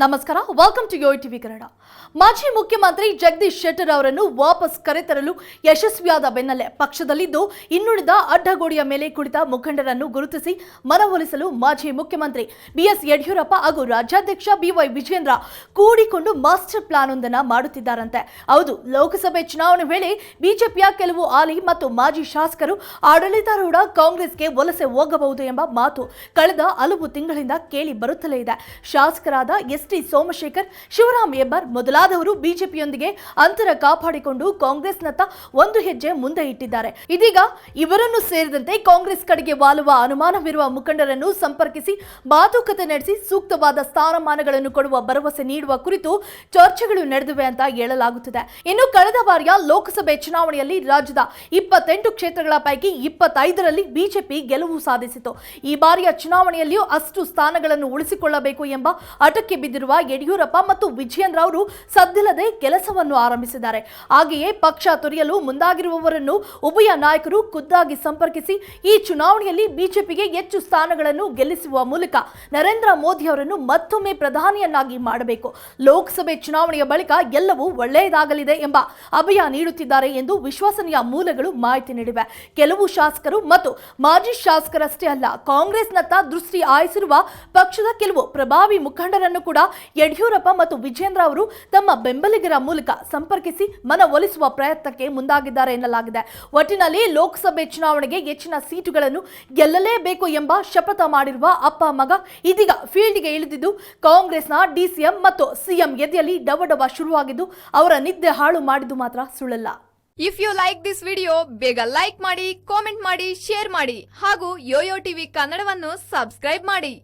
ನಮಸ್ಕಾರ welcome to Yo TV Kannada ಮಾಜಿ ಮುಖ್ಯಮಂತ್ರಿ ಜಗದೀಶ್ ಶೆಟ್ಟರ್ ಅವರನ್ನು ವಾಪಸ್ ಕರೆತರಲು ಯಶಸ್ವಿಯಾದ ಬೆನ್ನಲ್ಲೇ ಪಕ್ಷದಲ್ಲಿದ್ದು ಇನ್ನುಳಿದ ಅಡ್ಡಗೋಡಿಯ ಮೇಲೆ ಕುಳಿತ ಮುಖಂಡರನ್ನು ಗುರುತಿಸಿ ಮನವೊಲಿಸಲು ಮಾಜಿ ಮುಖ್ಯಮಂತ್ರಿ ಬಿಎಸ್ ಯಡಿಯೂರಪ್ಪ ಹಾಗೂ ರಾಜ್ಯಾಧ್ಯಕ್ಷ ಬಿವೈ ವಿಜೇಂದ್ರ ಕೂಡಿಕೊಂಡು ಮಾಸ್ಟರ್ ಪ್ಲಾನ್ ಒಂದನ್ನ ಮಾಡುತ್ತಿದ್ದಾರಂತೆ. ಹೌದು, ಲೋಕಸಭೆ ಚುನಾವಣೆ ವೇಳೆ ಬಿಜೆಪಿಯ ಕೆಲವು ಆಲಿ ಮತ್ತು ಮಾಜಿ ಶಾಸಕರು ಆಡಳಿತಾರೂಢ ಕಾಂಗ್ರೆಸ್ಗೆ ವಲಸೆ ಹೋಗಬಹುದು ಎಂಬ ಮಾತು ಕಳೆದ ಹಲವು ತಿಂಗಳಿಂದ ಕೇಳಿ ಬರುತ್ತಲೇ ಇದೆ. ಶಾಸಕರಾದ ಎಸ್. ಟಿ ಸೋಮಶೇಖರ್, ಶಿವರಾಮ್ ಹೆಬ್ಬಾರ್ ಮೊದಲಾದವರು ಬಿಜೆಪಿಯೊಂದಿಗೆ ಅಂತರ ಕಾಪಾಡಿಕೊಂಡು ಕಾಂಗ್ರೆಸ್ನತ್ತ ಒಂದು ಹೆಜ್ಜೆ ಮುಂದೆ ಇಟ್ಟಿದ್ದಾರೆ. ಇದೀಗ ಇವರನ್ನು ಸೇರಿದಂತೆ ಕಾಂಗ್ರೆಸ್ ಕಡೆಗೆ ವಾಲುವ ಅನುಮಾನವಿರುವ ಮುಖಂಡರನ್ನು ಸಂಪರ್ಕಿಸಿ ಮಾತುಕತೆ ನಡೆಸಿ ಸೂಕ್ತವಾದ ಸ್ಥಾನಮಾನಗಳನ್ನು ಕೊಡುವ ಭರವಸೆ ನೀಡುವ ಕುರಿತು ಚರ್ಚೆಗಳು ನಡೆದಿವೆ ಅಂತ ಹೇಳಲಾಗುತ್ತಿದೆ. ಇನ್ನು ಕಳೆದ ಬಾರಿಯ ಲೋಕಸಭೆ ಚುನಾವಣೆಯಲ್ಲಿ ರಾಜ್ಯದ ಇಪ್ಪತ್ತೆಂಟು ಕ್ಷೇತ್ರಗಳ ಪೈಕಿ ಇಪ್ಪತ್ತೈದರಲ್ಲಿ ಬಿಜೆಪಿ ಗೆಲುವು ಸಾಧಿಸಿತು. ಈ ಬಾರಿಯ ಚುನಾವಣೆಯಲ್ಲಿಯೂ ಅಷ್ಟು ಸ್ಥಾನಗಳನ್ನು ಉಳಿಸಿಕೊಳ್ಳಬೇಕು ಎಂಬ ಹಠಕ್ಕೆ ಬಿದ್ದಿರುವ ಯಡಿಯೂರಪ್ಪ ಮತ್ತು ವಿಜಯೇಂದ್ರ ಅವರು ಸದ್ದಿಲ್ಲದೆ ಕೆಲಸವನ್ನು ಆರಂಭಿಸಿದ್ದಾರೆ. ಹಾಗೆಯೇ ಪಕ್ಷ ತೊರೆಯಲು ಮುಂದಾಗಿರುವವರನ್ನು ಉಭಯ ನಾಯಕರು ಖುದ್ದಾಗಿ ಸಂಪರ್ಕಿಸಿ ಈ ಚುನಾವಣೆಯಲ್ಲಿ ಬಿಜೆಪಿಗೆ ಹೆಚ್ಚು ಸ್ಥಾನಗಳನ್ನು ಗೆಲ್ಲಿಸುವ ಮೂಲಕ ನರೇಂದ್ರ ಮೋದಿ ಅವರನ್ನು ಮತ್ತೊಮ್ಮೆ ಪ್ರಧಾನಿಯನ್ನಾಗಿ ಮಾಡಬೇಕು. ಲೋಕಸಭೆ ಚುನಾವಣೆಯ ಬಳಿಕ ಎಲ್ಲವೂ ಒಳ್ಳೆಯದಾಗಲಿದೆ ಎಂಬ ಅಭಯ ನೀಡುತ್ತಿದ್ದಾರೆ ಎಂದು ವಿಶ್ವಸನೀಯ ಮೂಲಗಳು ಮಾಹಿತಿ ನೀಡಿವೆ. ಕೆಲವು ಶಾಸಕರು ಮತ್ತು ಮಾಜಿ ಶಾಸಕರಷ್ಟೇ ಅಲ್ಲ, ಕಾಂಗ್ರೆಸ್ನತ್ತ ದೃಷ್ಟಿ ಆಯಿಸಿರುವ ಪಕ್ಷದ ಕೆಲವು ಪ್ರಭಾವಿ ಮುಖಂಡರನ್ನು ಕೂಡ ಯಡಿಯೂರಪ್ಪ ಮತ್ತು ವಿಜೇಂದ್ರ ಅವರು ತಮ್ಮ ಬೆಂಬಲಿಗರ ಮೂಲಕ ಸಂಪರ್ಕಿಸಿ ಮನವೊಲಿಸುವ ಪ್ರಯತ್ನಕ್ಕೆ ಮುಂದಾಗಿದ್ದಾರೆ ಎನ್ನಲಾಗಿದೆ. ಒಟ್ಟಿನಲ್ಲಿ ಲೋಕಸಭೆ ಚುನಾವಣೆಗೆ ಹೆಚ್ಚಿನ ಸೀಟುಗಳನ್ನು ಗೆಲ್ಲಲೇಬೇಕು ಎಂಬ ಶಪಥ ಮಾಡಿರುವ ಅಪ್ಪ ಮಗ ಇದೀಗ ಫೀಲ್ಡ್ಗೆ ಇಳಿದಿದ್ದು, ಕಾಂಗ್ರೆಸ್ನ ಡಿಸಿಎಂ ಮತ್ತು ಸಿಎಂ ಎದೆಯಲ್ಲಿ ಡವಡವ ಶುರುವಾಗಿದ್ದು, ಅವರ ನಿದ್ದೆ ಹಾಳು ಮಾಡಿದ್ದು ಮಾತ್ರ ಸುಳ್ಳಲ್ಲ. If you like this video ಬೇಗ ಲೈಕ್ ಮಾಡಿ ಕಾಮೆಂಟ್ ಮಾಡಿ ಶೇರ್ ಮಾಡಿ ಹಾಗೂ ಯೋಯೋ ಟಿವಿ ಕನ್ನಡವನ್ನು ಸಬ್ಸ್ಕ್ರೈಬ್ ಮಾಡಿ.